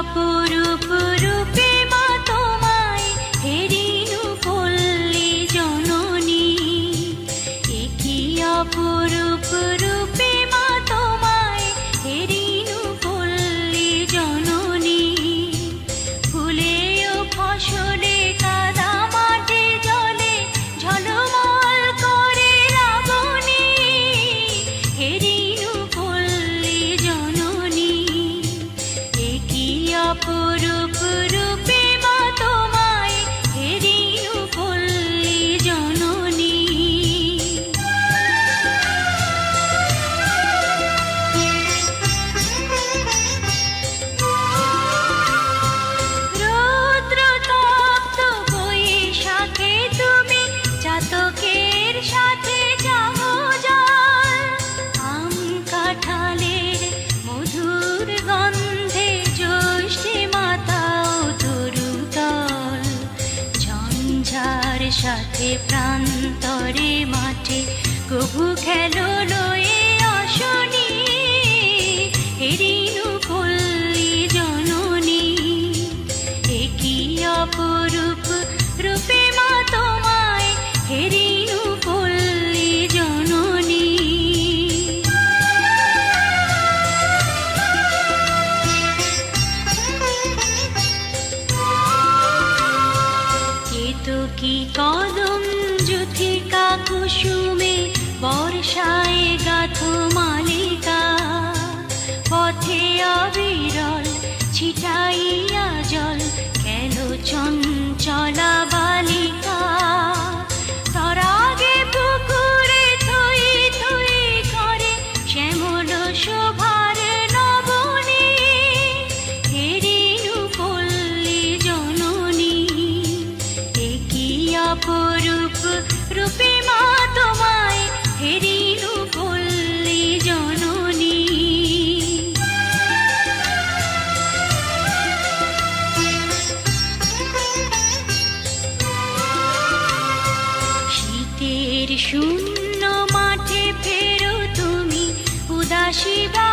অপরূপ রূপে মা তোমায় হেরিনু পল্লী জননী। একই সাথে প্রান্তরে মাঠে। প্রভু খেলো লয়ে কুসুমে বর্ষায় গাথো মালিকা পথে অবিরল ছিটাইয়া জল কেন চঞ্চলা বাল 许吧